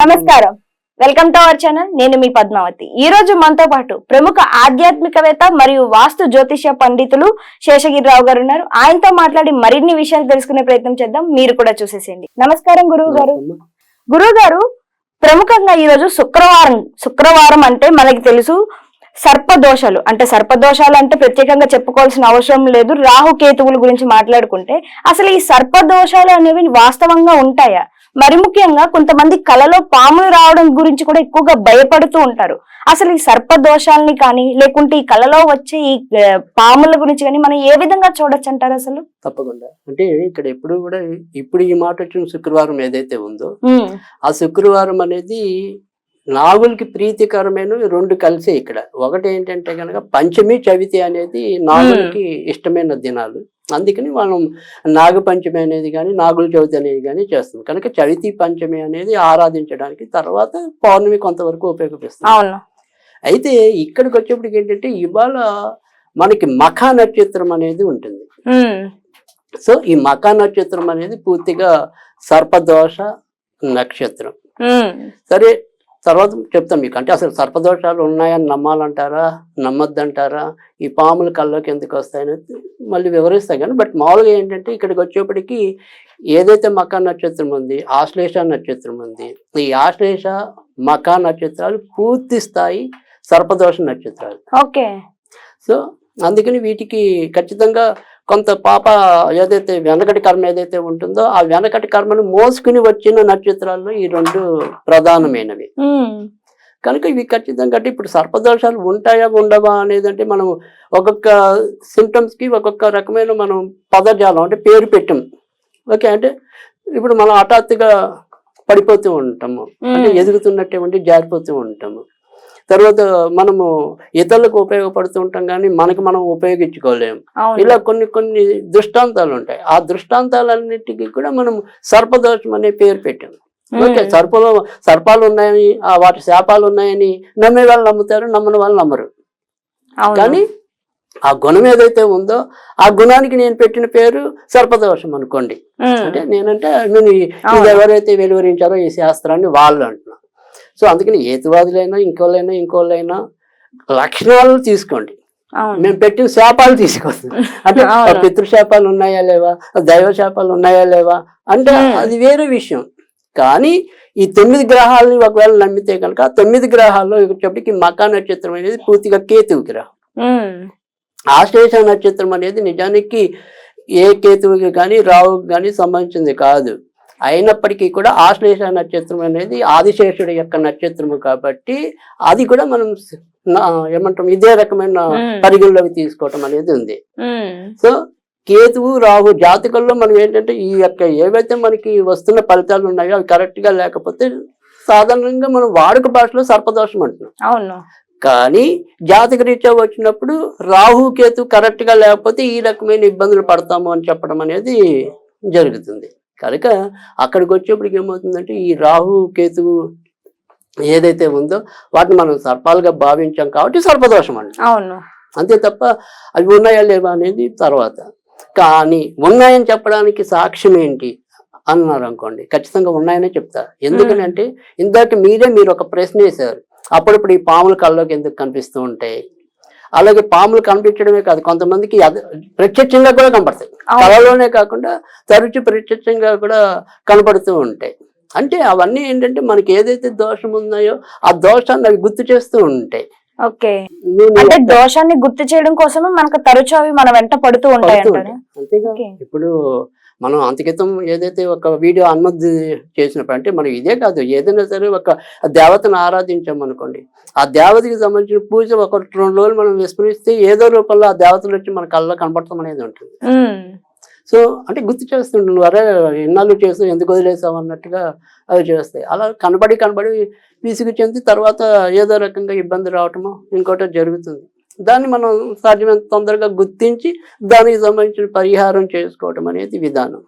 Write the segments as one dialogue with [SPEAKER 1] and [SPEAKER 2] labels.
[SPEAKER 1] నమస్కారం. Welcome to our channel నేను మీ పద్మావతి. ఈ రోజు మనతో పాటు ప్రముఖ ఆధ్యాత్మికవేత్త మరియు వాస్తు జ్యోతిష పండితులు శేషగిరిరావు గారు ఉన్నారు. ఆయనతో మాట్లాడి మరిన్ని విషయాలు తెలుసుకునే ప్రయత్నం చేద్దాం. మీరు కూడా చూసేసేయండి. నమస్కారం గురువు గారు గురువు గారు ప్రముఖంగా ఈ రోజు శుక్రవారం శుక్రవారం అంటే మనకి తెలుసు సర్పదోషాలు. అంటే సర్పదోషాలు అంటే ప్రత్యేకంగా చెప్పుకోవాల్సిన అవసరం లేదు. రాహు కేతువుల గురించి మాట్లాడుకుంటే అసలు ఈ సర్పదోషాలు అనేవి వాస్తవంగా ఉంటాయా? మరి ముఖ్యంగా కొంతమంది కలలో పాములు రావడం గురించి కూడా ఎక్కువగా భయపడుతూ ఉంటారు. అసలు ఈ సర్పదోషాలని కానీ లేకుంటే ఈ కలలో వచ్చే ఈ పాముల గురించి కానీ మనం ఏ విధంగా చూడొచ్చు అంటారు అసలు?
[SPEAKER 2] తప్పకుండా. అంటే ఇక్కడ ఎప్పుడు కూడా ఇప్పుడు ఈ మాట వచ్చిన శుక్రవారం ఏదైతే ఉందో ఆ శుక్రవారం అనేది నాగులకి ప్రీతికరమైన రెండు కలిసే ఇక్కడ. ఒకటి ఏంటంటే కనుక పంచమి చవితి అనేది నాగులకి ఇష్టమైన దినాలు. అందుకని మనం నాగపంచమి అనేది కానీ నాగుల చవితి అనేది కానీ చేస్తాం. కనుక చవితి పంచమి అనేది ఆరాధించడానికి తర్వాత పౌర్ణమి కొంతవరకు ఉపయోగిస్తాం
[SPEAKER 1] అవును.
[SPEAKER 2] అయితే ఇక్కడికి వచ్చేప్పటికి ఏంటంటే ఇవాళ మనకి మఖా నక్షత్రం అనేది ఉంటుంది. సో ఈ మకా నక్షత్రం అనేది పూర్తిగా సర్పదోష నక్షత్రం. సరే తర్వాత చెప్తాం మీకు. అంటే అసలు సర్పదోషాలు ఉన్నాయని నమ్మాలంటారా? నమ్మొద్దంటారా? ఈ పాములు కల్లోకి ఎందుకు వస్తాయనేది మళ్ళీ వివరిస్తా కానీ బట్ మామూలుగా ఏంటంటే ఇక్కడికి వచ్చేప్పటికి ఏదైతే మకా నక్షత్రం ఉంది ఆశ్లేష నక్షత్రం ఉంది ఈ ఆశ్లేష మకా నక్షత్రాలు పూర్తి స్థాయి సర్పదోష నక్షత్రాలు.
[SPEAKER 1] ఓకే.
[SPEAKER 2] సో అందుకని వీటికి ఖచ్చితంగా కొంత పాప ఏదైతే వెనకటి కర్మ ఏదైతే ఉంటుందో ఆ వెనకటి కర్మను మోసుకుని వచ్చిన నక్షత్రాల్లో ఈ రెండు ప్రధానమైనవి. కనుక ఇవి ఖచ్చితంగా అంటే ఇప్పుడు సర్పదోషాలు ఉంటాయా ఉండవా అనేది అంటే మనం ఒక్కొక్క కి ఒక్కొక్క రకమైన మనం పదజాలం అంటే పేరు పెట్టాం. ఓకే అంటే ఇప్పుడు మనం హఠాత్తుగా పడిపోతూ ఉంటాము. అంటే ఎదుగుతున్నట్టే ఉండి జారిపోతూ ఉంటాము. తర్వాత మనము ఇతరులకు ఉపయోగపడుతూ ఉంటాం కానీ మనకి మనం ఉపయోగించుకోలేము ఇలా కొన్ని కొన్ని దృష్టాంతాలు ఉంటాయి. ఆ దృష్టాంతాలన్నిటికీ కూడా మనం సర్పదోషం అనే పేరు పెట్టాం. ఓకే సర్పలు సర్పాలు ఉన్నాయని ఆ వాటి శాపాలు ఉన్నాయని నమ్మే వాళ్ళు నమ్ముతారు నమ్మని వాళ్ళు నమ్మరు. కానీ ఆ గుణం ఏదైతే ఉందో ఆ గుణానికి నేను పెట్టిన పేరు సర్పదోషం అనుకోండి. అంటే నేనంటే నేను. ఇది ఎవరైతే వెలువరించారో ఈ శాస్త్రాన్ని వాళ్ళు అంటున్నా సో అందుకని ఏతువాదులైనా ఇంకోళ్ళైనా ఇంకోళ్ళైనా లక్షణాలు తీసుకోండి. మేము పెట్టిన శాపాలు తీసుకోండి. అంటే. పితృశాపాలు ఉన్నాయా లేవా? దైవ శాపాలు ఉన్నాయా లేవా? అంటే. అది వేరే విషయం. కానీ ఈ తొమ్మిది గ్రహాలని ఒకవేళ నమ్మితే కనుక తొమ్మిది గ్రహాల్లో వచ్చేప్పటికి మకా నక్షత్రం అనేది పూర్తిగా కేతువు గ్రహం. ఆశ్లేష నక్షత్రం అనేది నిజానికి ఏ కేతువుకి కానీ రావుకి కానీ సంబంధించింది కాదు. అయినప్పటికీ కూడా ఆశ్లేష నక్షత్రం అనేది ఆదిశేషుడి యొక్క నక్షత్రము కాబట్టి అది కూడా మనం ఏమంటాం ఇదే రకమైన పరిగణలోకి తీసుకోవటం అనేది ఉంది. సో కేతువు రాహు జాతకంలో మనం ఏంటంటే ఈ యొక్క ఏవైతే మనకి వస్తున్న ఫలితాలు ఉన్నాయో అవి కరెక్ట్గా లేకపోతే సాధారణంగా మనం వాడుక భాషలో సర్పదోషం అంటున్నాం.
[SPEAKER 1] అవును.
[SPEAKER 2] కానీ జాతక రీత్యా వచ్చినప్పుడు రాహు కేతు కరెక్ట్గా లేకపోతే ఈ రకమైన ఇబ్బందులు పడతాము అని చెప్పడం అనేది జరుగుతుంది. కనుక అక్కడికి వచ్చేప్పటికి ఏమవుతుందంటే ఈ రాహు కేతువు ఏదైతే ఉందో వాటిని మనం సర్పాలుగా భావించాం కాబట్టి సర్పదోషం అండి.
[SPEAKER 1] అవును.
[SPEAKER 2] అంతే తప్ప అవి ఉన్నాయా లేవా అనేది తర్వాత. కానీ ఉన్నాయని చెప్పడానికి సాక్ష్యం ఏంటి అన్నారు అనుకోండి. ఖచ్చితంగా ఉన్నాయనే చెప్తా ఎందుకని అంటే ఇందాక మీరే మీరు ఒక ప్రశ్న వేశారు. అప్పుడప్పుడు ఈ పాములు కళ్ళలోకి ఎందుకు కనిపిస్తూ ఉంటాయి? అలాగే పాములు కనిపించడమే కాదు కొంతమందికి ప్రత్యక్షంగా కూడా కనపడతాయి. కళలోనే కాకుండా తరచు ప్రత్యక్షంగా కూడా కనపడుతూ ఉంటాయి. అంటే అవన్నీ ఏంటంటే మనకి ఏదైతే దోషం ఉన్నాయో ఆ దోషాన్ని అవి గుర్తు చేస్తూ ఉంటాయి.
[SPEAKER 1] ఓకే. అంటే దోషాన్ని గుర్తు చేయడం కోసమే మనకు తరచు అవి మన వెంట పడుతూ ఉంటాయి. ఓకే.
[SPEAKER 2] ఇప్పుడు మనం అంతకితం ఏదైతే ఒక వీడియో అనుమతి చేసినప్పుడు అంటే మనం ఇదే కాదు ఏదైనా సరే ఒక దేవతను ఆరాధించాం అనుకోండి. ఆ దేవతకి సంబంధించిన పూజ ఒక రెండు రోజులు మనం విస్మరిస్తే ఏదో రూపంలో ఆ దేవతలు వచ్చి మన కళ్ళలో కనపడతాం అనేది ఉంటుంది. సో అంటే గుర్తు చేస్తుండు నువ్వు అరే ఇన్నాళ్ళు చేస్తూ ఎందుకు వదిలేసావు అన్నట్టుగా అవి చేస్తాయి. అలా కనబడి కనబడి విసుగు చెంది తర్వాత ఏదో రకంగా ఇబ్బంది రావటమో ఇంకోటో జరుగుతుంది. దాన్ని మనం సాధ్యమైనంత తొందరగా గుర్తించి దానికి సంబంధించిన పరిహారం చేసుకోవటం అనేది విధానం.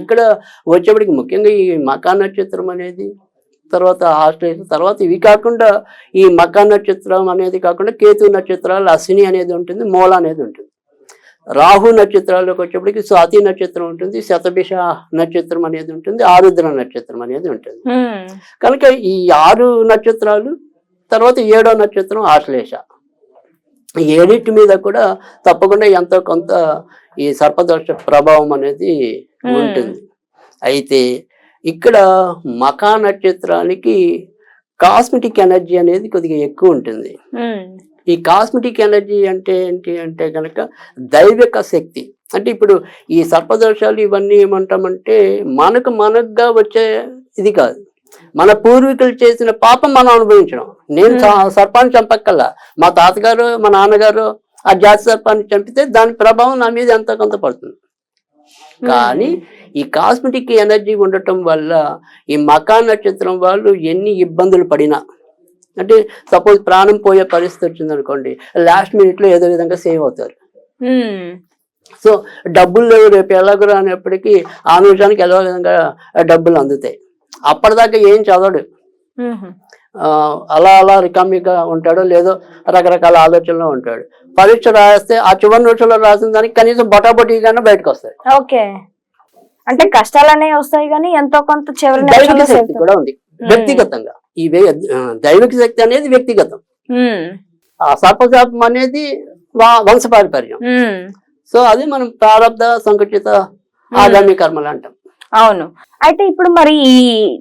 [SPEAKER 2] ఇక్కడ వచ్చేప్పటికి ముఖ్యంగా ఈ మకా నక్షత్రం అనేది తర్వాత ఆస్ట్రేలియా తర్వాత ఇవి కాకుండా ఈ మకా నక్షత్రం అనేది కాకుండా కేతు నక్షత్రాలు అశ్విని అనేది ఉంటుంది మూల అనేది ఉంటుంది. రాహు నక్షత్రాల్లోకి వచ్చేప్పటికి స్వాతి నక్షత్రం ఉంటుంది శతభిష నక్షత్రం అనేది ఉంటుంది ఆరుద్ర నక్షత్రం అనేది ఉంటుంది. కనుక ఈ ఆరు నక్షత్రాలు తర్వాత ఏడో నక్షత్రం ఆశ్లేష. ఈ ఏడింటి మీద కూడా తప్పకుండా ఎంతో కొంత ఈ సర్పదోష ప్రభావం అనేది. ఉంటుంది. అయితే ఇక్కడ మకా నక్షత్రానికి కాస్మెటిక్ ఎనర్జీ అనేది కొద్దిగా ఎక్కువ ఉంటుంది. ఈ కాస్మెటిక్ ఎనర్జీ అంటే ఏంటి అంటే కనుక దైవిక శక్తి. అంటే ఇప్పుడు ఈ సర్పదోషాలు ఇవన్నీ ఏమంటామంటే మనకు మనకుగా వచ్చే ఇది కాదు. మన పూర్వీకులు చేసిన పాపం మనం అనుభవించడం. నేను సర్పాన్ని చంపక్కల్లా మా తాతగారు మా నాన్నగారు ఆ జాతి సర్పాన్ని చంపితే దాని ప్రభావం నా మీద ఎంతో కొంత పడుతుంది. కానీ ఈ కాస్మెటిక్ ఎనర్జీ ఉండటం వల్ల ఈ మకా నక్షత్రం వాళ్ళు ఎన్ని ఇబ్బందులు పడినా అంటే సపోజ్ ప్రాణం పోయే పరిస్థితి వచ్చింది అనుకోండి లాస్ట్ మినిట్లో ఏదో విధంగా సేవ్ అవుతారు. సో డబ్బులు లేవు రేపు ఎలాగో అనేప్పటికీ ఆ నిమిషానికి ఎలా విధంగా డబ్బులు అందుతాయి. అప్పటిదాకా ఏం చదవడు. అలా అలా రికామిగా ఉంటాడు లేదో రకరకాల ఆలోచనలో ఉంటాడు. పరీక్ష రాస్తే ఆ చివరి నిమిషంలో రాసిన దానికి కనీసం బొటాబొటీగానే బయటకు వస్తాయి.
[SPEAKER 1] ఓకే. అంటే కష్టాలనే వస్తాయి కానీ ఎంతో కొంత చివరి
[SPEAKER 2] దైవిక శక్తి కూడా ఉంది. వ్యక్తిగతంగా. ఈ దైవిక శక్తి అనేది వ్యక్తిగతం. ఆ సర్పశాపం అనేది వంశపారిపర్యం. సో అది మనం ప్రారంధ సంకుచిత ఆగామి కర్మలు అంటాం.
[SPEAKER 1] అవును. అయితే ఇప్పుడు మరి ఈ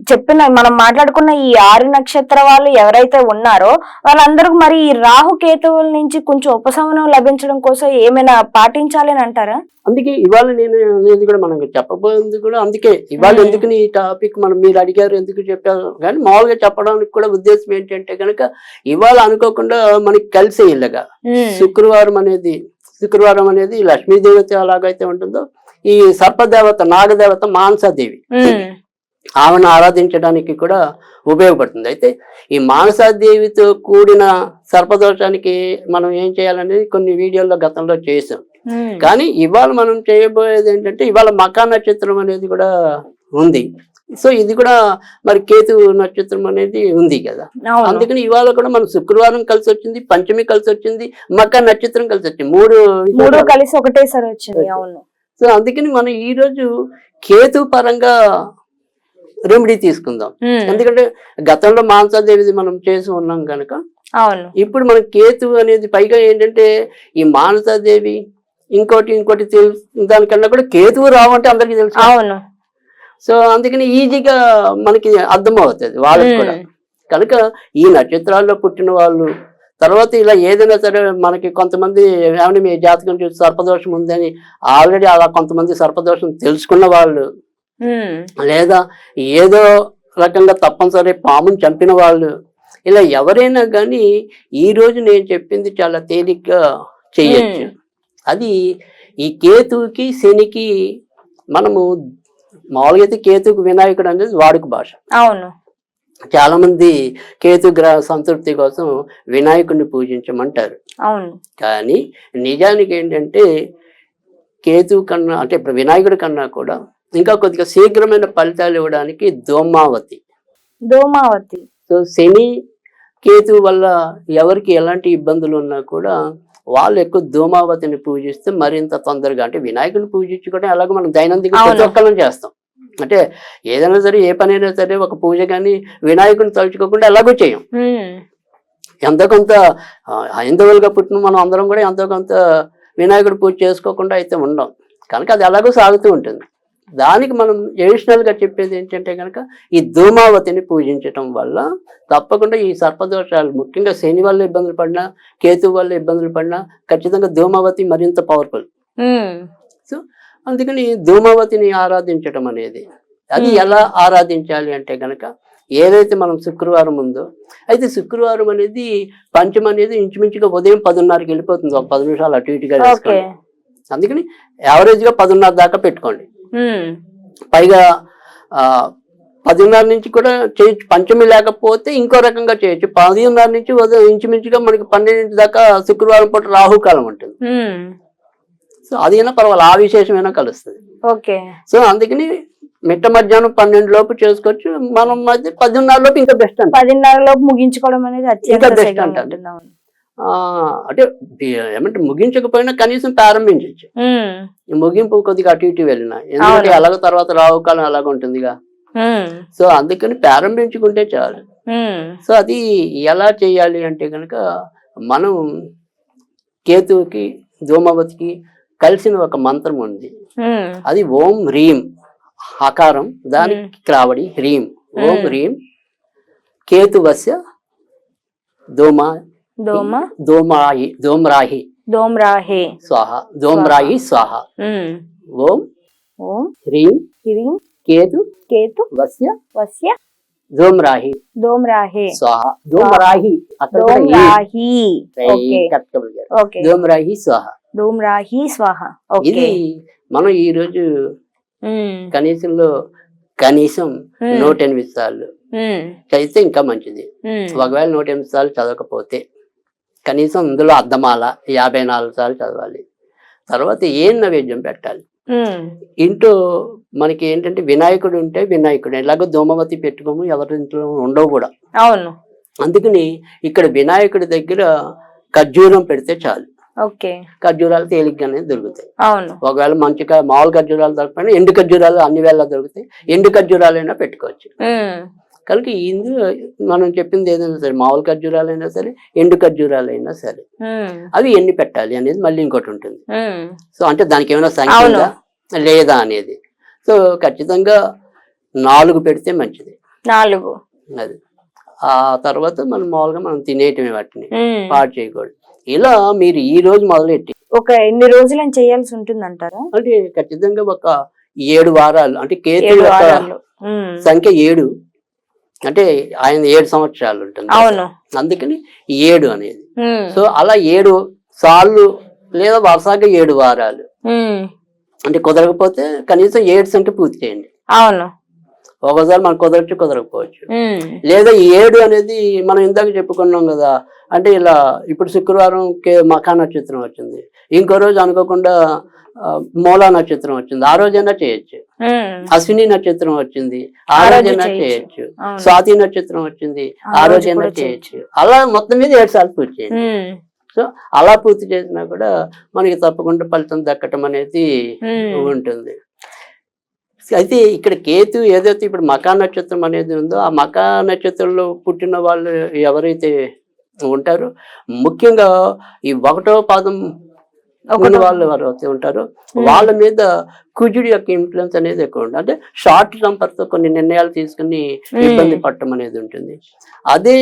[SPEAKER 1] చెప్పిన మనం మాట్లాడుకున్న ఈ ఆరు నక్షత్ర వాళ్ళు ఎవరైతే ఉన్నారో వాళ్ళందరూ మరి ఈ రాహు కేతువుల నుంచి కొంచెం ఉపశమనం లభించడం కోసం ఏమైనా పాటించాలి అని అంటారా?
[SPEAKER 2] అందుకే ఇవాళ నేను అనేది కూడా మనం చెప్పబోయేది కూడా అందుకే. ఇవాళ. ఎందుకు ఈ టాపిక్ మనం మీరు అడిగారు ఎందుకు చెప్పారు? కానీ మామూలుగా చెప్పడానికి కూడా ఉద్దేశం ఏంటంటే కనుక ఇవాళ అనుకోకుండా మనకి కలిసే ఇల్లగా
[SPEAKER 1] ఉమ్,
[SPEAKER 2] శుక్రవారం అనేది శుక్రవారం అనేది లక్ష్మీదేవత ఎలాగైతే ఉంటుందో ఈ సర్పదేవత నాగదేవత మానసాదేవి.
[SPEAKER 1] ఉమ్,
[SPEAKER 2] ఆమెను ఆరాధించడానికి కూడా ఉపయోగపడుతుంది. అయితే ఈ మానసాదేవితో కూడిన సర్పదోషానికి మనం ఏం చేయాలనేది కొన్ని వీడియోల్లో గతంలో చేసాం కానీ ఇవాళ మనం చేయబోయేది ఏంటంటే ఇవాళ మకా నక్షత్రం అనేది కూడా ఉంది. సో ఇది కూడా మరి కేతు నక్షత్రం అనేది ఉంది కదా. అందుకని ఇవాళ కూడా మనం శుక్రవారం కలిసి వచ్చింది పంచమి కలిసి వచ్చింది మకా నక్షత్రం కలిసి వచ్చింది. మూడు
[SPEAKER 1] మూడు కలిసి ఒకటేసారి వచ్చింది అవును.
[SPEAKER 2] సో అందుకని మనం ఈ రోజు కేతు పరంగా రెమెడీ తీసుకుందాం. ఎందుకంటే గతంలో మాంసాదేవిది మనం చేసి ఉన్నాం కనుక
[SPEAKER 1] అవును.
[SPEAKER 2] ఇప్పుడు మన కేతు అనేది పైగా ఏంటంటే ఈ మానసాదేవి ఇంకోటి ఇంకోటి తెలుసు దానికన్నా కూడా కేతువు రావంటే అందరికీ తెలుసు.
[SPEAKER 1] అవును.
[SPEAKER 2] సో అందుకని ఈజీగా మనకి అర్థం అవుతుంది వాళ్ళకి కూడా. కనుక ఈ నక్షత్రాల్లో పుట్టిన వాళ్ళు తర్వాత ఇలా ఏదైనా సరే మనకి కొంతమంది ఏమైనా మీ జాతకం చూసి సర్పదోషం ఉందని ఆల్రెడీ అలా కొంతమంది సర్పదోషం తెలుసుకున్న వాళ్ళు. లేదా ఏదో రకంగా తప్పనిసరి పాముని చంపిన వాళ్ళు. ఇలా ఎవరైనా కానీ ఈ రోజు నేను చెప్పింది చాలా తేలిగ్గా చేయొచ్చు. అది ఈ కేతువుకి శనికి మనము మామూలుగా అయితే కేతువుకి వినాయకుడు అనేది వాడుక భాష.
[SPEAKER 1] అవును.
[SPEAKER 2] చాలా మంది కేతు గ్రహ సంతృప్తి కోసం వినాయకుడిని పూజించమంటారు.
[SPEAKER 1] అవును.
[SPEAKER 2] కానీ నిజానికి ఏంటంటే కేతు కన్నా అంటే ఇప్పుడు వినాయకుడి కన్నా కూడా ఇంకా కొద్దిగా శీఘ్రమైన ఫలితాలు ఇవ్వడానికి దోమావతి
[SPEAKER 1] దోమావతి
[SPEAKER 2] సో శని కేతు వల్ల ఎవరికి ఎలాంటి ఇబ్బందులు ఉన్నా కూడా వాళ్ళు ఎక్కువ ధూమావతిని పూజిస్తే మరింత తొందరగా అంటే వినాయకుడిని పూజించుకోవడం అలాగే మనం దైనందిక ప్రతి
[SPEAKER 1] అవును.
[SPEAKER 2] ఒక్కరం చేస్తాం. అంటే ఏదైనా సరే ఏ పనైనా సరే ఒక పూజ కానీ వినాయకుడిని తలుచుకోకుండా ఎలాగో చేయం. ఎంతో కొంత హైందవులుగా పుట్టిన మనం అందరం కూడా ఎంతో కొంత వినాయకుడి పూజ చేసుకోకుండా అయితే ఉండం. కనుక అది ఎలాగో సాగుతూ ఉంటుంది. దానికి మనం additional గా చెప్పేది ఏంటంటే కనుక ఈ ధూమావతిని పూజించటం వల్ల తప్పకుండా ఈ సర్పదోషాలు ముఖ్యంగా శని వల్ల ఇబ్బందులు పడినా కేతు వల్ల ఇబ్బందులు పడినా ఖచ్చితంగా ధూమావతి మరింత పవర్ఫుల్ సో అందుకని ధూమావతిని ఆరాధించటం అనేది. అది. ఎలా ఆరాధించాలి అంటే గనక ఏదైతే మనం శుక్రవారం ఉందో అయితే శుక్రవారం అనేది పంచం అనేది ఇంచుమించుగా ఉదయం పదున్నరకి వెళ్ళిపోతుంది. ఒక పది నిమిషాలు అటు ఇటుగా వేసుకోండి. అందుకని యావరేజ్గా పదున్నర దాకా పెట్టుకోండి. పైగా ఆ పదిన్నర నుంచి కూడా చేయొచ్చు. పంచమి లేకపోతే ఇంకో రకంగా చేయొచ్చు. పదిన్నర నుంచి ఉదయం ఇంచుమించుగా మనకి పన్నెండింటి దాకా శుక్రవారం పూట రాహుకాలం ఉంటుంది. సో అది అయినా పర్వాలేదు ఆ విశేషమైనా కలుస్తుంది.
[SPEAKER 1] ఓకే.
[SPEAKER 2] సో అందుకని మిట్ట మధ్యాహ్నం పన్నెండు లోపు చేసుకోవచ్చు మనం మధ్య పదిన్నర లోపు ఇంకా బెస్ట్ అంట
[SPEAKER 1] పదిన్నర లోపు ముగించుకోవడం అనేది
[SPEAKER 2] ఇంకా ఆ, అంటే బి- ఏమంటే ముగించకపోయినా కనీసం ప్రారంభించవచ్చు ముగింపు కొద్దిగా అటు ఇటు వెళ్ళిన. ఎందుకంటే. అలాగ తర్వాత రావు కాలం అలాగ ఉంటుందిగా. సో అందుకని ప్రారంభించుకుంటే చాలు. సో అది ఎలా చేయాలి అంటే కనుక మనం కేతువుకి ధూమవతికి కలిసిన ఒక మంత్రం ఉంది. అది ఓం హ్రీం ఆకారం దానికి క్రావడి హ్రీం. ఓం. హ్రీం కేతువస్య ధూమ
[SPEAKER 1] దోమ
[SPEAKER 2] ధూమరాహి ధూమ్రాహి
[SPEAKER 1] దోమ్రాహే.
[SPEAKER 2] స్వాహ ధూమ్రాహి స్వాహ. ఓం
[SPEAKER 1] ఓం
[SPEAKER 2] హ్రీం
[SPEAKER 1] హ్రీం
[SPEAKER 2] కేతు
[SPEAKER 1] కేతు
[SPEAKER 2] వస్య
[SPEAKER 1] వస్య
[SPEAKER 2] ధూమ్రాహి
[SPEAKER 1] దోమ్రాహే.
[SPEAKER 2] స్వాహ
[SPEAKER 1] దోమ్రాహి.
[SPEAKER 2] రై
[SPEAKER 1] ఓకే.
[SPEAKER 2] కరెక్ట్గా పలికారు. ధూమ్రాహి స్వాహ. ఇది మనం ఈ రోజు కనీసంలో కనీసం. నూట ఎనిమిది సార్లు చదివితే ఇంకా మంచిది. ఒకవేళ నూట ఎనిమిది సార్లు చదవకపోతే కనీసం ఇందులో అద్దమాల యాభై నాలుగు సార్లు చదవాలి. తర్వాత ఏం నైవేద్యం పెట్టాలి? ఇంట్లో మనకి ఏంటంటే వినాయకుడు ఉంటే వినాయకుడు. ఎలాగో ధూమవతి పెట్టుకోము ఎవరి ఇంట్లో ఉండవు కూడా.
[SPEAKER 1] అవును.
[SPEAKER 2] అందుకని ఇక్కడ వినాయకుడి దగ్గర ఖర్జూరం పెడితే చాలు. ఖర్జూరాలు తేలిగ్గానే దొరుకుతాయి.
[SPEAKER 1] అవును.
[SPEAKER 2] ఒకవేళ మంచిగా మామూలు ఖర్జూరాలు దొరకపోయినా ఎండు ఖర్జూరాలు అన్ని వేళ దొరుకుతాయి. ఎండు ఖర్జూరాలైనా పెట్టుకోవచ్చు.
[SPEAKER 1] ఉమ్,
[SPEAKER 2] కనుక ఇందులో మనం చెప్పింది ఏదైనా సరే మామూలు ఖర్జూరాలైనా సరే ఎండు ఖర్జూరాలైనా సరే అవి ఎన్ని పెట్టాలి అనేది మళ్ళీ ఇంకోటి ఉంటుంది. సో అంటే దానికి ఏమైనా సంఖ్య లేదా అనేది. సో ఖచ్చితంగా నాలుగు పెడితే మంచిది.
[SPEAKER 1] నాలుగు.
[SPEAKER 2] అది. ఆ తర్వాత మనం మామూలుగా మనం తినేయటమే వాటిని. పాడు చేయకూడదు. ఇలా మీరు ఈ రోజు మొదలెట్టి
[SPEAKER 1] ఒక ఎన్ని రోజులని చేయాల్సి ఉంటుందంటారా?
[SPEAKER 2] అంటే ఖచ్చితంగా ఒక ఏడు వారాలు అంటే కేతు సంఖ్య ఏడు. అంటే ఆయన ఏడు సంవత్సరాలు ఉంటుంది.
[SPEAKER 1] అవును.
[SPEAKER 2] అందుకని ఏడు అనేది. సో అలా ఏడు సార్లు లేదా వరుసగా ఏడు వారాలు. అంటే కుదరకపోతే కనీసం ఏడు సంఖ్య పూర్తి చేయండి.
[SPEAKER 1] అవును.
[SPEAKER 2] ఒకసారి మనకు కుదరచ్చు కుదరకపోవచ్చు. లేదా ఈ ఏడు అనేది మనం ఇందాక చెప్పుకున్నాం కదా అంటే ఇలా ఇప్పుడు శుక్రవారం కే మఖా నక్షత్రం వచ్చింది. ఇంకో రోజు అనుకోకుండా మూలా నక్షత్రం వచ్చింది. ఆ రోజైనా చేయొచ్చు. అశ్విని నక్షత్రం వచ్చింది. ఆ
[SPEAKER 1] ఆ రోజు
[SPEAKER 2] రోజైనా
[SPEAKER 1] చేయొచ్చు.
[SPEAKER 2] స్వాతి నక్షత్రం వచ్చింది.
[SPEAKER 1] ఆ
[SPEAKER 2] ఆ
[SPEAKER 1] రోజు
[SPEAKER 2] రోజైనా చేయొచ్చు. అలా మొత్తం మీద ఏడు సార్లు పూర్తి చేయండి. సో అలా పూర్తి చేసినా కూడా మనకి తప్పకుండా ఫలితం దక్కటం అనేది ఉంటుంది. అయితే ఇక్కడ కేతు ఏదైతే ఇప్పుడు మకా నక్షత్రం అనేది ఉందో ఆ మకా నక్షత్రంలో పుట్టిన వాళ్ళు ఎవరైతే ఉంటారో ముఖ్యంగా ఈ ఒకటో పాదం ఉన్న
[SPEAKER 1] ఒకటో-
[SPEAKER 2] వాళ్ళు ఎవరైతే ఉంటారో వాళ్ళ మీద కుజుడి యొక్క ఇన్ఫ్లుయెన్స్ అనేది ఎక్కువ ఉంటుంది. అంటే షార్ట్ టెంపర్తో కొన్ని నిర్ణయాలు తీసుకుని ఇబ్బంది పడటం అనేది ఉంటుంది. అదే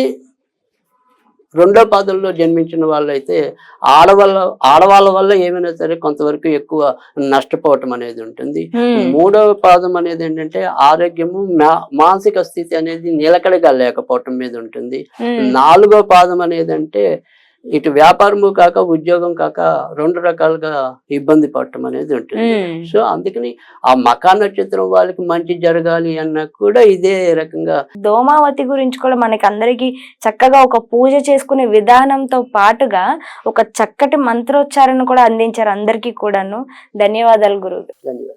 [SPEAKER 2] రెండో పాదంలో జన్మించిన వాళ్ళైతే ఆడవాళ్ళ ఆడవాళ్ళ వల్ల ఏమైనా సరే కొంతవరకు ఎక్కువ నష్టపోవటం అనేది ఉంటుంది. మూడవ పాదం అనేది ఏంటంటే ఆరోగ్యము మా- మానసిక స్థితి అనేది నిలకడగా లేకపోవటం మీద ఉంటుంది. నాలుగో పాదం అనేది అంటే ఇటు వ్యాపారము కాక ఉద్యోగం కాక రెండు రకాలుగా ఇబ్బంది పడటం అనేది ఉంటుంది. సో అందుకని ఆ మకా నక్షత్రం వాళ్ళకి మంచి జరగాలి అన్నా కూడా ఇదే రకంగా
[SPEAKER 1] దోమావతి గురించి కూడా మనకి అందరికి చక్కగా ఒక పూజ చేసుకునే విధానంతో పాటుగా ఒక చక్కటి మంత్రోచ్చారణ కూడా అందించారు అందరికీ కూడాను. ధన్యవాదాలు గురువు.
[SPEAKER 2] ధన్యవాదాలు.